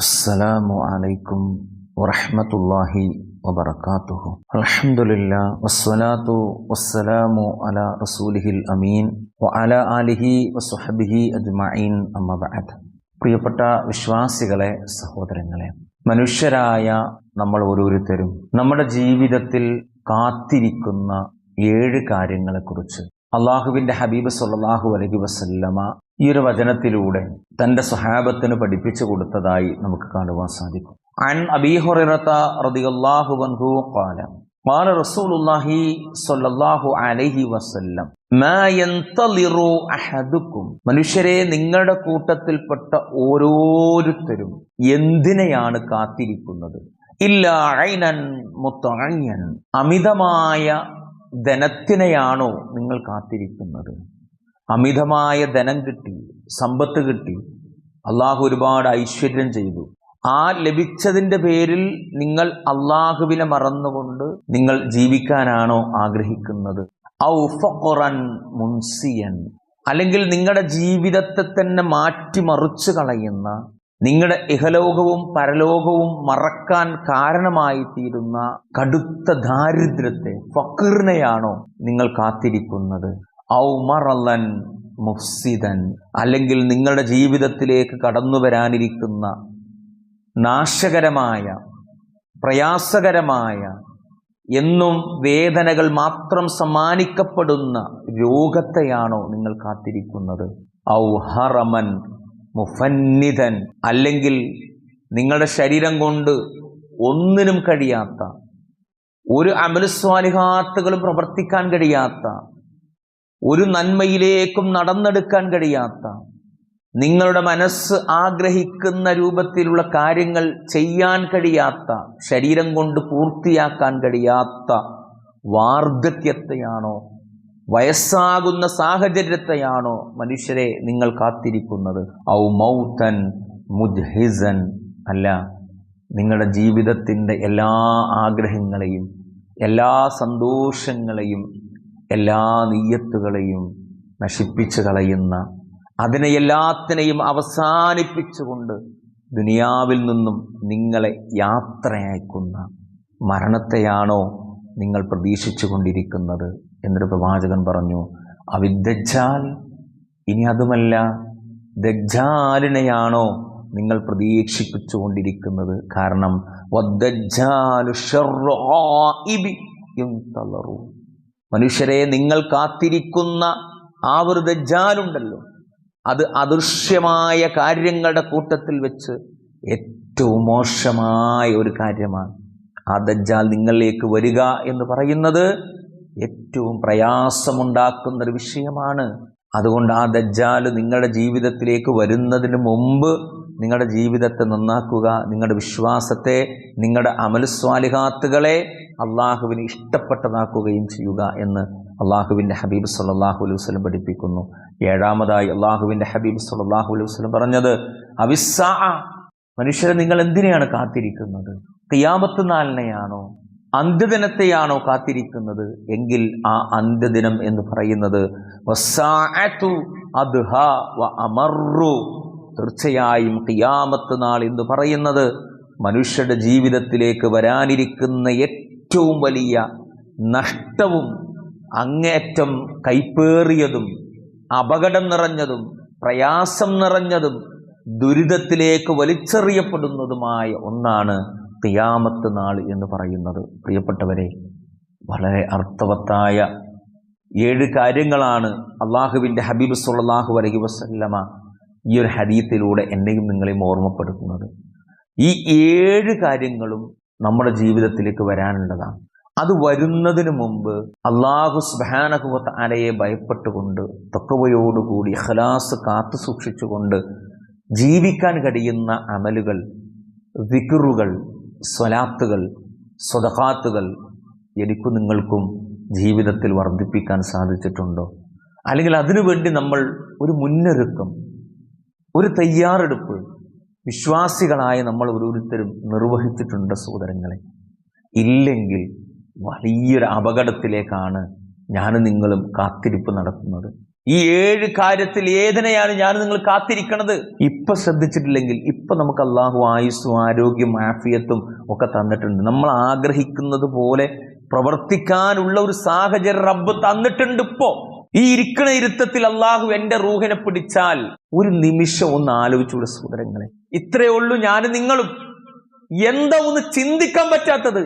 السلام عليكم ورحمة الله وبركاته الحمد لله والصلاة والسلام على رسوله الأمين وعلى آله وصحبه أجمعين أما بعد പ്രിയപ്പെട്ട വിശ്വാസികളെ സഹോദരങ്ങളെ മനുഷ്യരായ നമ്മൾ ഓരോരുത്തരും നമ്മുടെ ജീവിതത്തിൽ കാത്തിരിക്കുന്ന ഏഴ് കാര്യങ്ങളെക്കുറിച്ച് അള്ളാഹുവിന്റെ ഹബീബ് സല്ലാഹു അലൈഹി വസല്ലമ ഈ ഒരു വചനത്തിലൂടെ തന്റെ സ്വഹാബത്തിന് പഠിപ്പിച്ചു കൊടുത്തതായി നമുക്ക് കാണുവാൻ സാധിക്കും അൻ അബീ ഹുറൈറത റളിയല്ലാഹു അൻഹു ഖാല قال رسول الله صلى الله عليه وسلم ما ينتظر احدكم മനുഷ്യരെ നിങ്ങളുടെ കൂട്ടത്തിൽപ്പെട്ട ഓരോരുത്തരും എന്തിനെയാണ് കാത്തിരിക്കുന്നത് ഇല്ല ഐനൻ മുത്തഅയ്യൻ അമിതമായ ധനത്തിനെയാണോ നിങ്ങൾ കാത്തിരിക്കുന്നത് അമിതമായ ധനം കിട്ടി സമ്പത്ത് കിട്ടി. അള്ളാഹു ഒരുപാട് ഐശ്വര്യം ചെയ്തു. ആ ലഭിച്ചതിന്റെ പേരിൽ നിങ്ങൾ അള്ളാഹുവിനെ മറന്നുകൊണ്ട് നിങ്ങൾ ജീവിക്കാനാണോ ആഗ്രഹിക്കുന്നത്? ഔഫഖുറൻ മുൻസിയൻ. അല്ലെങ്കിൽ നിങ്ങളുടെ ജീവിതത്തെ തന്നെ മാറ്റിമറിച്ചു കളയുന്ന നിങ്ങളുടെ ഇഹലോകവും പരലോകവും മറക്കാൻ കാരണമായി തീരുന്ന കടുത്ത ദാരിദ്ര്യത്തെ ഫക്കീറിനെയാണോ നിങ്ങൾ കാത്തിരിക്കുന്നത്? ഔ മറലൻ മുഫ്സിദൻ. അല്ലെങ്കിൽ നിങ്ങളുടെ ജീവിതത്തിലേക്ക് കടന്നു വരാനിരിക്കുന്ന നാശകരമായ പ്രയാസകരമായ എന്നും വേദനകൾ മാത്രം സമ്മാനിക്കപ്പെടുന്ന രോഗത്തെയാണോ നിങ്ങൾ കാത്തിരിക്കുന്നത്? ഔ ഹറമൻ മുഫന്നിതൻ അല്ലെങ്കിൽ നിങ്ങളുടെ ശരീരം കൊണ്ട് ഒന്നിനും കഴിയാത്ത ഒരു അമലുസ്വാലിഹാത്തുകളും പ്രവർത്തിക്കാൻ കഴിയാത്ത ഒരു നന്മയിലേക്കും നടന്നെടുക്കാൻ കഴിയാത്ത നിങ്ങളുടെ മനസ്സ് ആഗ്രഹിക്കുന്ന രൂപത്തിലുള്ള കാര്യങ്ങൾ ചെയ്യാൻ കഴിയാത്ത ശരീരം കൊണ്ട് പൂർത്തിയാക്കാൻ കഴിയാത്ത വാർദ്ധക്യത്തെയാണോ വയസ്സാകുന്ന സാഹചര്യത്തെയാണോ മനുഷ്യരെ നിങ്ങൾ കാത്തിരിക്കുന്നത്? ഔ മൗത്തൻ മുജ്ഹിസൻ അല്ല നിങ്ങളുടെ ജീവിതത്തിന്റെ എല്ലാ ആഗ്രഹങ്ങളെയും എല്ലാ സന്തോഷങ്ങളെയും എല്ലാ നീയത്തുകളെയും നശിപ്പിച്ചു കളയുന്ന അതിനെ എല്ലാത്തിനെയും അവസാനിപ്പിച്ചുകൊണ്ട് ദുനിയാവിൽ നിന്നും നിങ്ങളെ യാത്രയക്കുന്ന മരണത്തെയാണോ നിങ്ങൾ പ്രതീക്ഷിച്ചു കൊണ്ടിരിക്കുന്നത് എന്നൊരു പ്രവാചകൻ പറഞ്ഞു. അവിദ്ധാൽ ഇനി അതുമല്ല ദജ്ജാലിനെയാണോ നിങ്ങൾ പ്രതീക്ഷിപ്പിച്ചു കൊണ്ടിരിക്കുന്നത് കാരണം മനുഷ്യരെ നിങ്ങൾ കാത്തിരിക്കുന്ന ആ ഒരു ദജ്ജാലുണ്ടല്ലോ. അത് അദൃശ്യമായ കാര്യങ്ങളുടെ കൂട്ടത്തിൽ വെച്ച് ഏറ്റവും മോശമായ ഒരു കാര്യമാണ്. ആ ദജ്ജാൽ നിങ്ങളിലേക്ക് വരിക എന്ന് പറയുന്നത് ഏറ്റവും പ്രയാസമുണ്ടാക്കുന്ന ഒരു വിഷയമാണ്. അതുകൊണ്ട് ആ ദജ്ജാൽ നിങ്ങളുടെ ജീവിതത്തിലേക്ക് വരുന്നതിന് മുമ്പ് നിങ്ങളുടെ ജീവിതത്തെ നന്നാക്കുക നിങ്ങളുടെ വിശ്വാസത്തെ നിങ്ങളുടെ അമലുസ്വാലിഹാത്തുകളെ അള്ളാഹുവിന് ഇഷ്ടപ്പെട്ടതാക്കുകയും ചെയ്യുക എന്ന് അള്ളാഹുവിന്റെ ഹബീബ് സല്ലാഹു അലൈഹി വസ്ലം പഠിപ്പിക്കുന്നു. ഏഴാമതായി അള്ളാഹുവിന്റെ ഹബീബ് സല്ലാഹു അലൈഹി വസ്ലം പറഞ്ഞത് അവിസ്സാ മനുഷ്യരെ നിങ്ങൾ എന്തിനെയാണ് കാത്തിരിക്കുന്നത്? കിയാമത്ത് നാളിനെയാണോ? അന്ത്യദിനത്തെയാണോ കാത്തിരിക്കുന്നത്? എങ്കിൽ ആ അന്ത്യദിനം എന്ന് പറയുന്നത് തീർച്ചയായും കിയാമത്ത് നാൾ എന്ന് പറയുന്നത് മനുഷ്യരുടെ ജീവിതത്തിലേക്ക് വരാനിരിക്കുന്ന ഏറ്റവും വലിയ നഷ്ടവും അങ്ങേറ്റം കൈപ്പേറിയതും അപകടം നിറഞ്ഞതും പ്രയാസം നിറഞ്ഞതും ദുരിതത്തിലേക്ക് വലിച്ചെറിയപ്പെടുന്നതുമായ ഒന്നാണ് തിയാമത്ത് നാൾ എന്ന് പറയുന്നത്. പ്രിയപ്പെട്ടവരെ വളരെ അർത്ഥവത്തായ ഏഴ് കാര്യങ്ങളാണ് അള്ളാഹുവിന്റെ ഹബീബ് സുല്ലാഹു അലഹി വസ്ല്ലമ ഈ ഒരു ഹരീത്തിലൂടെ എന്നെയും നിങ്ങളെയും ഓർമ്മപ്പെടുത്തുന്നത്. ഈ ഏഴ് കാര്യങ്ങളും നമ്മുടെ ജീവിതത്തിലേക്ക് വരാനുള്ളതാണ്. അത് വരുന്നതിന് മുമ്പ് അള്ളാഹു സ്ബാനഹുവത്ത് അലയെ ഭയപ്പെട്ടുകൊണ്ട് തൊക്കവയോടുകൂടി ഹലാസ് കാത്തു സൂക്ഷിച്ചുകൊണ്ട് ജീവിക്കാൻ കഴിയുന്ന അമലുകൾ വിക്കുറുകൾ സ്വലാത്തുകൾ സ്വതഹാത്തുകൾ എനിക്കും നിങ്ങൾക്കും ജീവിതത്തിൽ വർദ്ധിപ്പിക്കാൻ സാധിച്ചിട്ടുണ്ടോ? അല്ലെങ്കിൽ അതിനുവേണ്ടി നമ്മൾ ഒരു മുന്നൊരുക്കം ഒരു തയ്യാറെടുപ്പ് വിശ്വാസികളായ നമ്മൾ ഓരോരുത്തരും നിർവഹിച്ചിട്ടുണ്ട് സഹോദരങ്ങളെ. ഇല്ലെങ്കിൽ വലിയൊരു അപകടത്തിലേക്കാണ് ഞാൻ നിങ്ങളും കാത്തിരിപ്പ് നടത്തുന്നത്. ഈ ഏഴ് കാര്യത്തിൽ ഏതിനെയാണ് ഞാൻ നിങ്ങൾ കാത്തിരിക്കണത്? ഇപ്പൊ ശ്രദ്ധിച്ചിട്ടില്ലെങ്കിൽ ഇപ്പൊ നമുക്ക് അള്ളാഹു ആയുസ്സും ആരോഗ്യം ആഫിയത്തും ഒക്കെ തന്നിട്ടുണ്ട്. നമ്മൾ ആഗ്രഹിക്കുന്നത് പോലെ പ്രവർത്തിക്കാനുള്ള ഒരു സാഹചര്യം റബ്ബ് തന്നിട്ടുണ്ട് ഇപ്പോ. ഈ ഇരിക്കണ ഇരുത്തത്തിൽ അള്ളാഹു എന്റെ റൂഹിനെ പിടിച്ചാൽ ഒരു നിമിഷം ഒന്ന് ആലോചിച്ചുള്ള സഹോദരങ്ങളെ. ഇത്രയേ ഉള്ളൂ ഞാനും നിങ്ങളും. എന്താ ഒന്ന് ചിന്തിക്കാൻ പറ്റാത്തത്?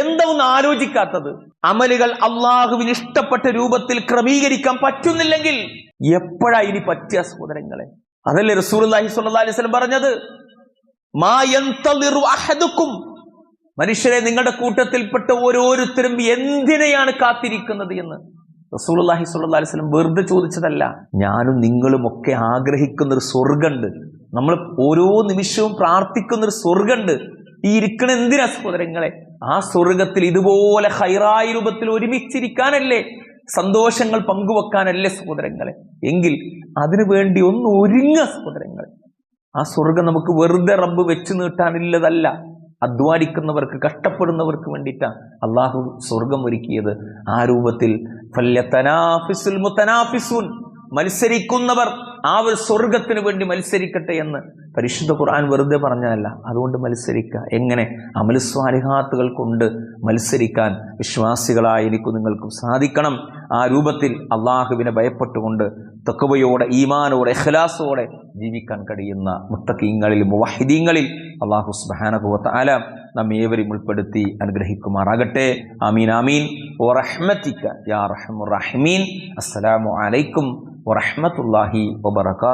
എന്താ ഒന്ന് ആലോചിക്കാത്തത്? അമലുകൾ അള്ളാഹുവിന് ഇഷ്ടപ്പെട്ട രൂപത്തിൽ ക്രമീകരിക്കാൻ പറ്റുന്നില്ലെങ്കിൽ എപ്പോഴാ ഇനി പറ്റിയ സഹോദരങ്ങളെ? അതല്ലേ റസൂർ അലൈഹി സ്വല്ലല്ലാഹി വസല്ലം പറഞ്ഞത്? അഹദുക്കും. മനുഷ്യരെ നിങ്ങളുടെ കൂട്ടത്തിൽപ്പെട്ട ഓരോരുത്തരും എന്തിനെയാണ് കാത്തിരിക്കുന്നത് എന്ന്? സ്വല്ലല്ലാഹി അലൈഹി വസല്ലം വെറുതെ ചോദിച്ചതല്ല. ഞാനും നിങ്ങളും ഒക്കെ ആഗ്രഹിക്കുന്ന ഒരു സ്വർഗമുണ്ട് നമ്മൾ ഓരോ നിമിഷവും പ്രാർത്ഥിക്കുന്ന ഒരു സ്വർഗമുണ്ട് ഈ ഇരിക്കണ എന്തിനാ സഹോദരങ്ങളെ? ആ സ്വർഗത്തിൽ ഇതുപോലെ ഹൈറായ രൂപത്തിൽ ഒരുമിച്ചിരിക്കാനല്ലേ സന്തോഷങ്ങൾ പങ്കുവെക്കാനല്ലേ സഹോദരങ്ങളെ? എങ്കിൽ അതിനു വേണ്ടി ഒന്ന് ഒരുങ്ങ സഹോദരങ്ങളെ. ആ സ്വർഗം നമുക്ക് വെറുതെ റബ്ബ് വെച്ചു നീട്ടാനില്ലതല്ല. അധ്വാനിക്കുന്നവർക്ക് കഷ്ടപ്പെടുന്നവർക്ക് വേണ്ടിയിട്ടാണ് അള്ളാഹു സ്വർഗം ഒരുക്കിയത്. ആ രൂപത്തിൽ മത്സരിക്കുന്നവർ ആ ഒരു സ്വർഗത്തിന് വേണ്ടി മത്സരിക്കട്ടെ എന്ന് പരിശുദ്ധ ഖുർആൻ വെറുതെ പറഞ്ഞതല്ല. അതുകൊണ്ട് മത്സരിക്കുക. എങ്ങനെ? അമലസ്വാരിഹാത്തുകൾ കൊണ്ട് മത്സരിക്കാൻ വിശ്വാസികളായിരിക്കും നിങ്ങൾക്കും സാധിക്കണം. ആ രൂപത്തിൽ അള്ളാഹുവിനെ ഭയപ്പെട്ടുകൊണ്ട് തക്കവയോടെ ഈമാനോടെ എഹ്ലാസോടെ ജീവിക്കാൻ കഴിയുന്ന മുത്തക്കീങ്ങളിൽ മുവഹിദീങ്ങളിൽ അള്ളാഹു സുബാനഹുവത്ത് ആല നമ്മെ ഏവരും ഉൾപ്പെടുത്തി അനുഗ്രഹിക്കുമാറാകട്ടെ. ആമീൻ ആമീൻ. ഓ റഹ്മത്തിക്ക യാ റഹ്മുറഹ്മീൻ അസ്സലാമു അലൈക്കും വറഹ്മത്തുള്ളാഹി വബറകാത്ത്